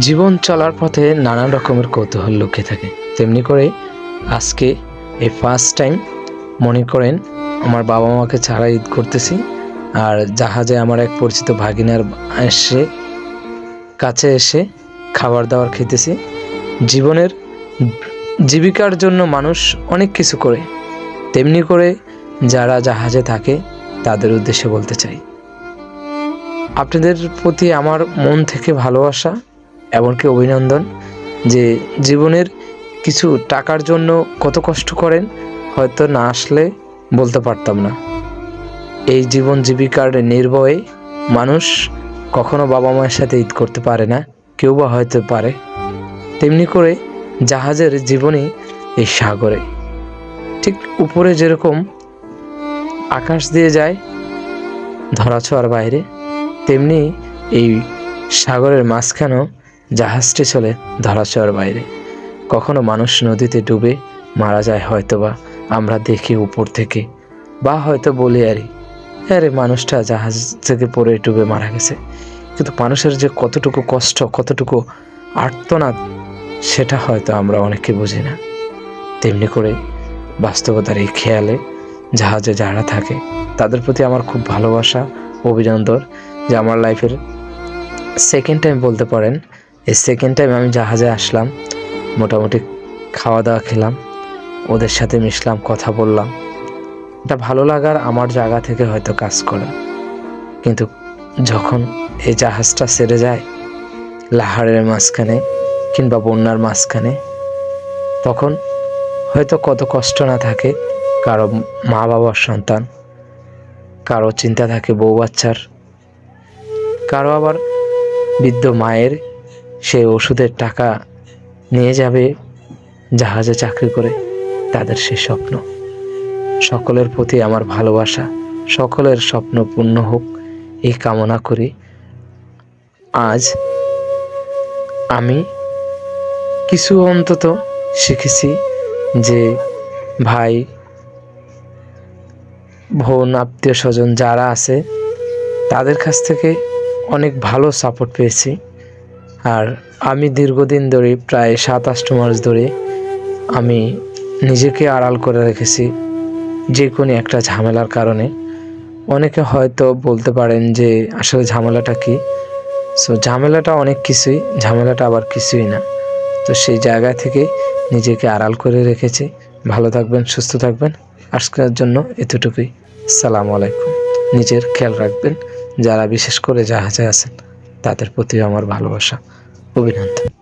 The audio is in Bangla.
জীবন চলার পথে নানান রকমের কৌতূহল লুকিয়ে থাকে। তেমনি করে আজকে এই ফার্স্ট টাইম মনে করেন আমার বাবা মাকে ছাড়া ঈদ করতেছি আর জাহাজে আমার এক পরিচিত ভাগিনার এসে কাছে এসে খাবার দাবার খেতেছি। জীবনের জীবিকার জন্য মানুষ অনেক কিছু করে। তেমনি করে যারা জাহাজে থাকে তাদের উদ্দেশ্যে বলতে চাই। আপনাদের প্রতি আমার মন থেকে ভালোবাসা এমনকি অভিনন্দন যে জীবনের কিছু টাকার জন্য কত কষ্ট করেন, হয়তো না আসলে বলতে পারতাম না। এই জীবন জীবিকার নির্ভয়ে মানুষ কখনো বাবা মায়ের সাথে ঈদ করতে পারে না, কেউ বা হয়তো পারে। তেমনি করে জাহাজের জীবনই এই সাগরে। ঠিক উপরে যেরকম আকাশ দিয়ে যায় ধরাছোঁয়ার বাইরে, তেমনি এই সাগরের মাঝখানেও জাহাজটি চলে ধরাছোঁয়ার বাইরে। কখনো মানুষ নদীতে ডুবে মারা যায় হয়তোবা, আমরা দেখি উপর থেকে। বা হয়তো বলি, আরে আরে, মানুষটা জাহাজ থেকে পড়ে ডুবে মারা গেছে। কিন্তু মানুষের যে কতটুকু কষ্ট, কতটুকু আর্তনাদ, সেটা হয়তো আমরা অনেকে বুঝি না। তেমনি করে বাস্তবতার এই খেয়ালে জাহাজে যারা থাকে, তাদের প্রতি আমার খুব ভালোবাসা, অভিনন্দন, যে আমার লাইফের সেকেন্ড টাইম বলতে পারেন সেকেন্ড টাইম আমি জাহাজে আসলাম, মোটামুটি খাওয়া দাওয়া খেলাম, ওদের সাথে মিশলাম, কথা বললাম। এটা ভালো লাগার আমার জায়গা থেকে হয়তো কাজ করে। কিন্তু যখন এই জাহাজটা সেরে যায়, লাহারের মাঝখানে কিংবা বন্যার মাঝখানে, তখন হয়তো কত কষ্ট না থাকে, কারও মা বাবার সন্তান, কারও চিন্তা থাকে বউ বাচ্চার কারও আবার বৃদ্ধ মায়ের সে ওষুধের টাকা নিয়ে যাবে জাহাজে চাকরি করে তাদের সে স্বপ্ন। সকলের প্রতি আমার ভালোবাসা, সকলের স্বপ্ন পূর্ণ হোক, এই কামনা করি। আজ আমি কিছু অন্তত শিখেছি যে ভাই, বোন, আত্মীয় স্বজন যারা আছে, তাদের কাছ থেকে অনেক ভালো সাপোর্ট পেয়েছি। আর আমি দীর্ঘদিন ধরে, প্রায় সাত আষ্ট মাস ধরে আমি নিজেকে আড়াল করে রেখেছি যে কোনো একটা ঝামেলার কারণে। অনেকে হয়তো বলতে পারেন যে, আসলে ঝামেলাটা কি? সো ঝামেলাটা অনেক কিছুই, ঝামেলাটা আবার কিছুই না। তো সেই জায়গা থেকে নিজেকে আড়াল করে রেখেছি। ভালো থাকবেন, সুস্থ থাকবেন। আজকের জন্য এতটুকুই। সালাম আলাইকুম। নিজের খেয়াল রাখবেন, যারা বিশেষ করে জাহাজে আছেন, তাদের প্রতিও আমার ভালোবাসা। অভিনন্দন।